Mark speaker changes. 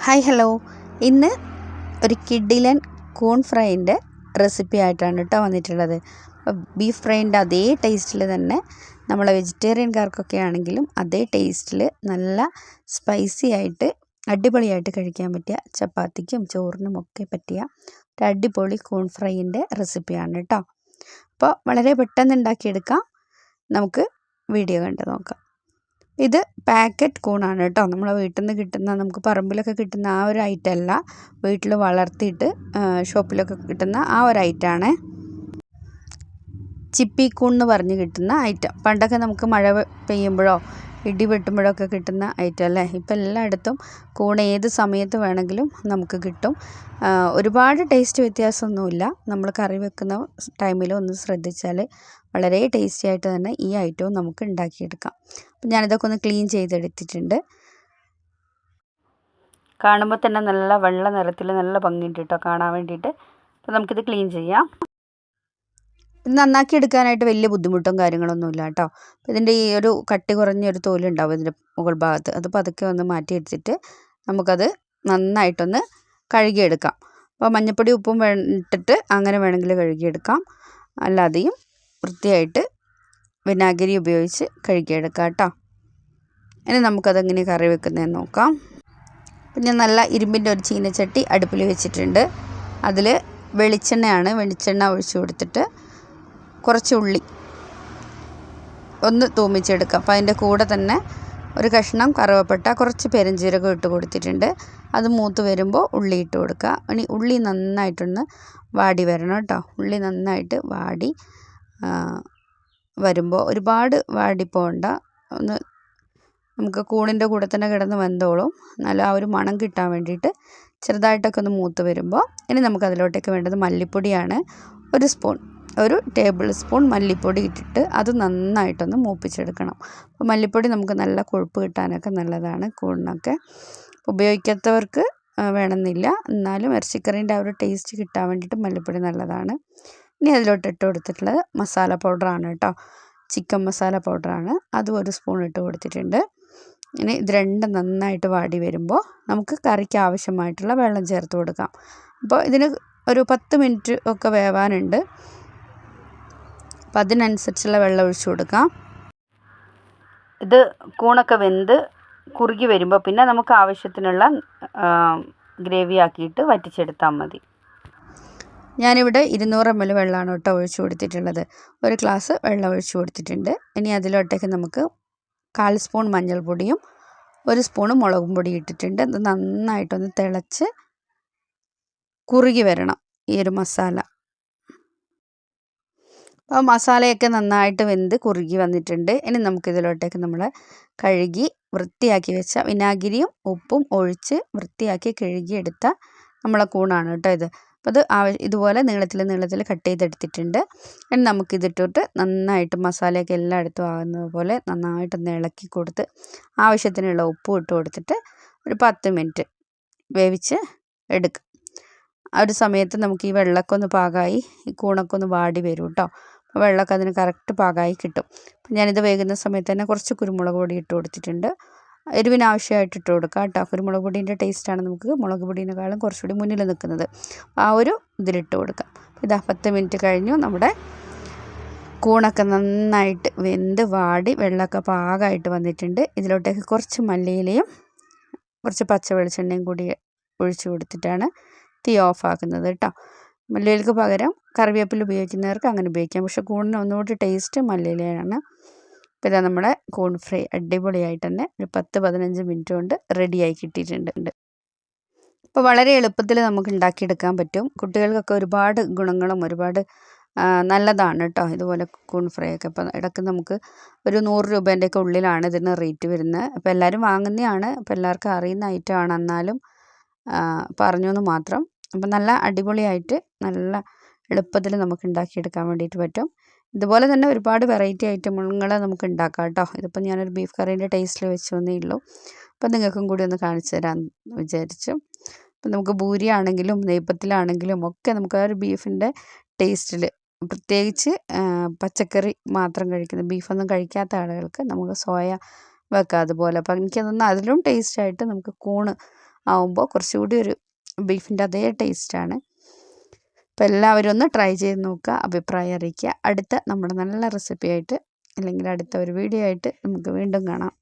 Speaker 1: Hi hello ഇന്ന് ഒരു കിഡിലൻ കൂൺ ഫ്രൈന്റെ റെസിപ്പി ആയിട്ടാണ് കേട്ടോ വന്നിട്ടുള്ളത്. ബീഫ് ഫ്രൈന്റെ അതേ ടേസ്റ്റിൽ തന്നെ നമ്മളെ വെജിറ്റേറിയൻകാർക്കൊക്കെ ആണെങ്കിലും അതേ ടേസ്റ്റിൽ നല്ല സ്പൈസി ആയിട്ട് അടിപൊളിയായിട്ട് കഴിക്കാൻ പറ്റിയ ചപ്പാത്തിക്കും ചോറിനും ഒക്കെ പറ്റിയ ഒരു അടിപൊളി കൂൺ ഫ്രൈന്റെ റെസിപ്പിയാണ് കേട്ടോ. അപ്പോൾ വളരെ പെട്ടെന്ന് ഉണ്ടാക്കിയെടുക്കാം. നമുക്ക് വീഡിയോ കണ്ട് നോക്കാം. ഇത് പാക്കറ്റ് കൂണാണ് കേട്ടോ. നമ്മളെ വീട്ടിൽ നിന്ന് കിട്ടുന്ന നമുക്ക് പറമ്പിലൊക്കെ കിട്ടുന്ന ആ ഒരു ഐറ്റം അല്ല. വീട്ടിൽ വളർത്തിയിട്ട് ഷോപ്പിലൊക്കെ കിട്ടുന്ന ആ ഒരു ഐറ്റമാണ് ചിപ്പി കൂൺ എന്ന് പറഞ്ഞ് കിട്ടുന്ന ഐറ്റം പണ്ടൊക്കെ നമുക്ക് മഴ പെയ്യുമ്പോഴോ ഇടി വെട്ടുമ്പോഴൊക്കെ കിട്ടുന്ന ഐറ്റം അല്ലേ? ഇപ്പം എല്ലായിടത്തും കൂൺ ഏത് സമയത്ത് വേണമെങ്കിലും നമുക്ക് കിട്ടും. ഒരുപാട് ടേസ്റ്റ് വ്യത്യാസമൊന്നുമില്ല. നമ്മൾ കറി വെക്കുന്ന ടൈമിൽ ഒന്ന് ശ്രദ്ധിച്ചാൽ വളരെ ടേസ്റ്റി ആയിട്ട് തന്നെ ഈ ഐറ്റവും നമുക്ക് ഉണ്ടാക്കിയെടുക്കാം. അപ്പം ഞാനിതൊക്കെ ഒന്ന് ക്ലീൻ ചെയ്തെടുത്തിട്ടുണ്ട്. കാണുമ്പോൾ തന്നെ നല്ല വെള്ള നിറത്തിൽ നല്ല ഭംഗിയുണ്ട് കേട്ടോ. കാണാൻ വേണ്ടിയിട്ട്. അപ്പോൾ നമുക്കിത് ക്ലീൻ ചെയ്യാം. ഇത് നന്നാക്കി എടുക്കാനായിട്ട് വലിയ ബുദ്ധിമുട്ടും കാര്യങ്ങളൊന്നും ഇല്ല കേട്ടോ. ഇതിന്റെ ഈ ഒരു കട്ടി കുറഞ്ഞ ഒരു തോലുണ്ടാവും ഇതിന്റെ മുകൾ ഭാഗത്ത്. അത് പതുക്കെ ഒന്ന് മാറ്റി എടുത്തിട്ട് നമുക്കത് നന്നായിട്ടൊന്ന് കഴുകിയെടുക്കാം. അപ്പോൾ മഞ്ഞൾപ്പൊടി ഉപ്പും ഇട്ടിട്ട് അങ്ങനെ വേണമെങ്കിൽ കഴുകിയെടുക്കാം. അല്ലാതെയും വൃത്തിയായിട്ട് വിനാഗിരി ഉപയോഗിച്ച് കഴുകിയെടുക്കാം കേട്ടോ. ഇനി നമുക്കതെങ്ങനെ കറി വെക്കുന്നതെന്ന് നോക്കാം. പിന്നെ നല്ല ഇരുമ്പിന്റെ ഒരു ചീനച്ചട്ടി അടുപ്പിൽ വെച്ചിട്ടുണ്ട്. അതിൽ വെളിച്ചെണ്ണയാണ് വെളിച്ചെണ്ണ ഒഴിച്ചു കൊടുത്തിട്ട് കുറച്ച് ഉള്ളി. ഒന്ന് തൂമിച്ചെടുക്കുക അപ്പോൾ അതിന്റെ കൂടെ തന്നെ ഒരു കഷ്ണം കറുവപ്പട്ട കുറച്ച് പെരുംജീരകം ഇട്ട് കൊടുത്തിട്ടുണ്ട്. അത് മൂത്ത് വരുമ്പോൾ ഉള്ളി ഇട്ട് കൊടുക്കുക. ഇനി ഉള്ളി നന്നായിട്ടൊന്ന് വാടി വരണം കേട്ടോ. ഉള്ളി നന്നായിട്ട് വാടി വരുമ്പോൾ ഒരുപാട് വാടി പോകണ്ട ഒന്ന് നമുക്ക് കൂണിന്റെ കൂടെ തന്നെ കിടന്ന് വെന്തോളും. നല്ല ആ ഒരു മണം കിട്ടാൻ വേണ്ടിയിട്ട് ചെറുതായിട്ടൊക്കെ ഒന്ന് മൂത്ത് വരുമ്പോൾ ഇനി നമുക്ക് അതിലോട്ടേക്ക് വേണ്ടത് മല്ലിപ്പൊടിയാണ്. ഒരു സ്പൂൺ. ഒരു ടേബിൾ സ്പൂൺ മല്ലിപ്പൊടി ഇട്ടിട്ട് അത് നന്നായിട്ടൊന്ന് മൂപ്പിച്ചെടുക്കണം. അപ്പോൾ മല്ലിപ്പൊടി നമുക്ക് നല്ല കൊഴുപ്പ് കിട്ടാനൊക്കെ നല്ലതാണ് കൂണിനൊക്കെ. ഉപയോഗിക്കാത്തവർക്ക് വേണമെന്നില്ല. എന്നാലും ഇറച്ചിക്കറീന്റെ ആ ഒരു ടേസ്റ്റ് കിട്ടാൻ വേണ്ടിയിട്ട് മല്ലിപ്പൊടി നല്ലതാണ്. ഇനി അതിലോട്ട് ഇട്ട് കൊടുത്തിട്ടുള്ളത് മസാല പൗഡറാണ് കേട്ടോ. ചിക്കൻ മസാല പൗഡറാണ് അതും ഒരു സ്പൂൺ ഇട്ട് കൊടുത്തിട്ടുണ്ട്. ഇനി ഇത് രണ്ടും നന്നായിട്ട് വാടി വരുമ്പോൾ നമുക്ക് കറിക്ക് ആവശ്യമായിട്ടുള്ള വെള്ളം ചേർത്ത് കൊടുക്കാം. അപ്പോൾ ഇതിന് ഒരു പത്ത് മിനിറ്റ് ഒക്കെ വേവാനുണ്ട്. അപ്പം അതിനനുസരിച്ചുള്ള വെള്ളം ഒഴിച്ചു കൊടുക്കാം. ഇത് കൂണൊക്കെ വെന്ത് കുറുകി വരുമ്പോൾ പിന്നെ നമുക്ക് ആവശ്യത്തിനുള്ള ഗ്രേവി ആക്കിയിട്ട് വറ്റിച്ചെടുത്താൽ മതി. ഞാനിവിടെ ഇരുന്നൂറ് എം എൽ വെള്ളമാണ് കേട്ടോ ഒഴിച്ചു കൊടുത്തിട്ടുള്ളത്. ഒരു ഗ്ലാസ് വെള്ളം ഒഴിച്ചു കൊടുത്തിട്ടുണ്ട്. ഇനി അതിലോട്ടേക്ക് നമുക്ക് കാൽ സ്പൂൺ മഞ്ഞൾപ്പൊടിയും ഒരു സ്പൂണ് മുളകും പൊടി ഇട്ടിട്ടുണ്ട്. ഇത് നന്നായിട്ടൊന്ന് തിളച്ച് കുറുകി വരണം ഈ ഒരു മസാല. അപ്പോൾ മസാലയൊക്കെ നന്നായിട്ട് വെന്ത് കുറുകി വന്നിട്ടുണ്ട്. ഇനി നമുക്കിതിലോട്ടേക്ക് നമ്മൾ കഴുകി വൃത്തിയാക്കി വെച്ച വിനാഗിരിയും ഉപ്പും ഒഴിച്ച് വൃത്തിയാക്കി കഴുകിയെടുത്ത നമ്മളെ കൂണാണ് കേട്ടോ ഇത്. അപ്പോൾ അത് ആവ ഇതുപോലെ നീളത്തിൽ നീളത്തിൽ കട്ട് ചെയ്തെടുത്തിട്ടുണ്ട്. ഇനി നമുക്കിതിട്ടിട്ട് നന്നായിട്ട് മസാലയൊക്കെ എല്ലായിടത്തും ആകുന്നത് പോലെ നന്നായിട്ടൊന്ന് ഇളക്കി കൊടുത്ത് ആവശ്യത്തിനുള്ള ഉപ്പും ഇട്ട് കൊടുത്തിട്ട് ഒരു പത്ത് മിനിറ്റ് വേവിച്ച് എടുക്കും. ആ ഒരു സമയത്ത് നമുക്ക് ഈ വെള്ളമൊക്കെ ഒന്ന് പാകമായി ഈ കൂണൊക്കെ ഒന്ന് വാടി വരും കേട്ടോ വെള്ളമൊക്കെ അതിന് കറക്റ്റ് പാകമായി കിട്ടും. അപ്പം ഞാനിത് വേകുന്ന സമയത്ത് തന്നെ കുറച്ച് കുരുമുളക് പൊടി ഇട്ട് കൊടുത്തിട്ടുണ്ട്. എരിവിന് ആവശ്യമായിട്ട് ഇട്ട് കൊടുക്കുക കേട്ടോ. കുരുമുളക് പൊടീന്റെ ടേസ്റ്റാണ് നമുക്ക് മുളക് പൊടീനേക്കാളും കുറച്ചുകൂടി മുന്നിൽ നിൽക്കുന്നത്. ആ ഒരു ഇതിലിട്ട് കൊടുക്കാം. ഇതാ പത്ത് മിനിറ്റ് കഴിഞ്ഞു. നമ്മുടെ കൂണൊക്കെ നന്നായിട്ട് വെന്ത് വാടി വെള്ളമൊക്കെ പാകമായിട്ട് വന്നിട്ടുണ്ട്. ഇതിലോട്ടേക്ക് കുറച്ച് മല്ലിയിലയും കുറച്ച് പച്ച വെളിച്ചെണ്ണയും കൂടി ഒഴിച്ചു കൊടുത്തിട്ടാണ് തീ ഓഫാക്കുന്നത് കേട്ടോ മല്ലിയിലക്ക് പകരം കറിവേപ്പില ഉപയോഗിക്കുന്നവർക്ക് അങ്ങനെ ഉപയോഗിക്കാം. പക്ഷേ കൂണിന് ഒന്നുകൂടി ടേസ്റ്റ് മല്ലിയിലയാണ്. അപ്പോൾ ഇതാ നമ്മുടെ കൂൺ ഫ്രൈ അടിപൊളിയായിട്ട് തന്നെ ഒരു പത്ത് പതിനഞ്ച് മിനിറ്റ് കൊണ്ട് റെഡിയായി കിട്ടിയിട്ടുണ്ട്. അപ്പോൾ വളരെ എളുപ്പത്തിൽ നമുക്ക് ഉണ്ടാക്കിയെടുക്കാൻ പറ്റും. കുട്ടികൾക്കൊക്കെ ഒരുപാട് ഗുണങ്ങളും ഒരുപാട് നല്ലതാണ് കേട്ടോ ഇതുപോലെ കൂൺ ഫ്രൈ ഒക്കെ. അപ്പോൾ ഇടയ്ക്ക് നമുക്ക് ഒരു നൂറ് രൂപേന്റെയൊക്കെ ഉള്ളിലാണ് ഇതിന് റേറ്റ് വരുന്നത്. അപ്പോൾ എല്ലാവരും വാങ്ങുന്നതാണ്. അപ്പോൾ എല്ലാവർക്കും അറിയുന്ന ഐറ്റമാണ് എന്നാലും പറഞ്ഞു എന്ന് മാത്രം. അപ്പം നല്ല അടിപൊളിയായിട്ട് നല്ല എളുപ്പത്തിൽ നമുക്ക് ഉണ്ടാക്കിയെടുക്കാൻ വേണ്ടിയിട്ട് പറ്റും. ഇതുപോലെ തന്നെ ഒരുപാട് വെറൈറ്റി ഐറ്റങ്ങൾ നമുക്ക് ഉണ്ടാക്കാം കേട്ടോ. ഇതിപ്പോൾ ഞാനൊരു ബീഫ് കറീന്റെ ടേസ്റ്റിൽ വെച്ച് വന്നേ ഉള്ളൂ. അപ്പം നിങ്ങൾക്കും കൂടി ഒന്ന് കാണിച്ചു തരാൻ വിചാരിച്ചു. അപ്പം നമുക്ക് ഭൂരി ആണെങ്കിലും നെയ്പ്പത്തിലാണെങ്കിലും ഒക്കെ നമുക്ക് ആ ഒരു ബീഫിന്റെ ടേസ്റ്റിൽ പ്രത്യേകിച്ച് പച്ചക്കറി മാത്രം കഴിക്കുന്ന ബീഫൊന്നും കഴിക്കാത്ത ആളുകൾക്ക് നമുക്ക് സോയ വെക്കാം അതുപോലെ. അപ്പം എനിക്ക് തോന്നുന്നു അതിലും ടേസ്റ്റായിട്ട് നമുക്ക് കൂണ് ആവുമ്പോൾ കുറച്ചുകൂടി ഒരു ബീഫിന്റെ അതേ ടേസ്റ്റാണ്. അപ്പോൾ എല്ലാവരും ഒന്ന് ട്രൈ ചെയ്ത് നോക്കുക അഭിപ്രായം അറിയിക്കുക. അടുത്ത നമ്മുടെ നല്ല റെസിപ്പി ആയിട്ട് അല്ലെങ്കിൽ അടുത്ത ഒരു വീഡിയോ ആയിട്ട് നമുക്ക് വീണ്ടും കാണാം.